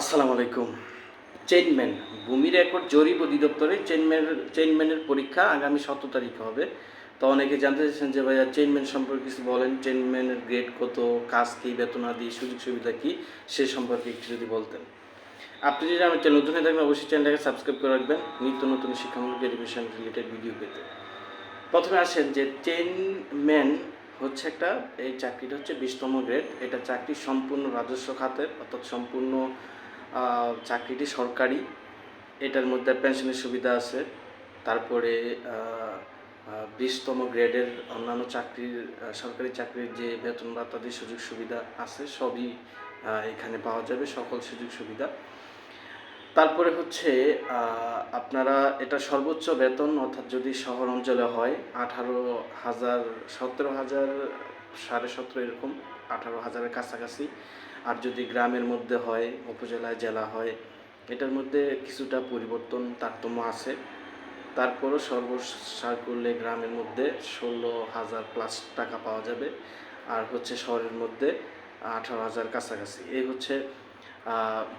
আসসালামু আলাইকুম। চেইনম্যান ভূমি রেকর্ড জরিপ অধিদপ্তরে চেইনম্যান চেইনম্যানের পরীক্ষা আগামী সতেরো তারিখে হবে। তো অনেকে জানতে চাইছেন যে ভাইয়া চেইনম্যান সম্পর্কে কিছু বলেন চেইনম্যানের গ্রেড কত, কাজ কী, বেতন আদি, সুযোগ সুবিধা কী, সে সম্পর্কে একটু যদি বলতেন। আপনি যদি আমার চ্যানেল নতুন হয়ে থাকবেন অবশ্যই চ্যানেলটাকে সাবস্ক্রাইব করে রাখবেন, নিত্য নতুন শিক্ষামূলক এডুকেশন রিলেটেড ভিডিও পেতে। প্রথমে আসেন যে চেইনম্যান হচ্ছে একটা, এই চাকরিটা হচ্ছে বিশতম গ্রেড এটা চাকরি সম্পূর্ণ রাজস্ব খাতের, অর্থাৎ সম্পূর্ণ চাকরিটি সরকারি, এটার মধ্যে পেনশনের সুবিধা আছে, তারপরে বিশতম গ্রেডের অন্যান্য চাকরির সরকারি চাকরির যে বেতন ভাতাদি সুযোগ সুবিধা আছে, সবই এখানে পাওয়া যাবে, সকল সুযোগ সুবিধা। তারপরে হচ্ছে আপনারা এটা সর্বোচ্চ বেতন, অর্থাৎ যদি শহর অঞ্চলে হয়, আঠারো হাজার, সতেরো হাজার, সাড়ে সতেরো এরকম, আঠারো হাজারের কাছাকাছি। আর যদি গ্রামের মধ্যে হয়, উপজেলায়, জেলা হয়, এটার মধ্যে কিছুটা পরিবর্তন তারতম্য আছে। তারপরও সর্বসার করলে গ্রামের মধ্যে ষোলো হাজার প্লাস টাকা পাওয়া যাবে, আর হচ্ছে শহরের মধ্যে আঠারো হাজার কাছাকাছি। এই হচ্ছে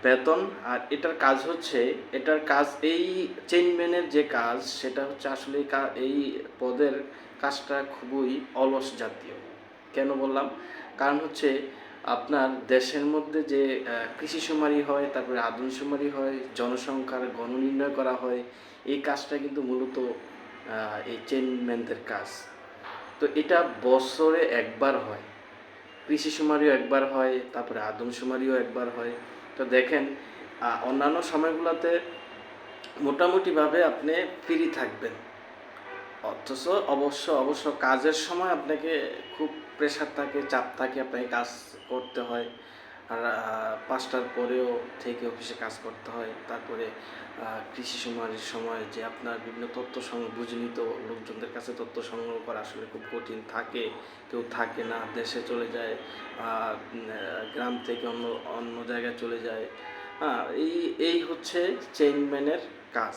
বেতন, আর এটার কাজ হচ্ছে, এটার কাজ, এই চেইনম্যানের যে কাজ, সেটা হচ্ছে আসলে এই পদের কাজটা খুবই অলস জাতীয়। কেন বললাম? কারণ হচ্ছে আপনার দেশের মধ্যে যে কৃষি শুমারি হয়, তারপরে আদম শুমারি হয়, জনসংখ্যার গণনির্ণয় করা হয়, এই কাজটা কিন্তু মূলত এই চেইনম্যানদের কাজ। তো এটা বছরে একবার হয়। কৃষি শুমারিও একবার হয়, তারপরে আদম শুমারিও একবার হয়। তো দেখেন অন্যান্য সময়গুলোতে মোটামুটিভাবে আপনি ফ্রি থাকবেন। অথচ অবশ্য অবশ্য কাজের সময় আপনাকে খুব প্রেশার থাকে, চাপ থাকে আপনাকে কাজ করতে হয়। আর পাঁচটার পরেও থেকে অফিসে কাজ করতে হয়। তারপরে কৃষি শুমারির সময় যে আপনার বিভিন্ন তথ্য সংগ্রহ বুঝিনি তো লোকজনদের কাছে তথ্য সংগ্রহ করা আসলে খুব কঠিন থাকে। কেউ থাকে না, দেশে চলে যায় গ্রাম থেকে অন্য অন্য জায়গায় চলে যায়। এই এই হচ্ছে চেইনম্যানের কাজ।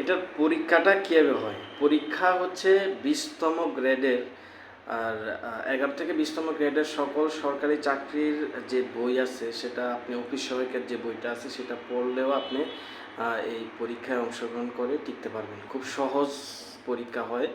এটার পরীক্ষাটা কীভাবে হয়? পরীক্ষা হচ্ছে বিশতম গ্রেডের, আর এগারো থেকে বিশতম গ্রেডের সকল সরকারি চাকরির যে বই আছে, সেটা আপনি অফিস সহায়কের যে বইটা আছে, সেটা পড়লেও আপনি এই পরীক্ষায় অংশগ্রহণ করে টিকতে পারবেন। খুব সহজ পরীক্ষা হয়।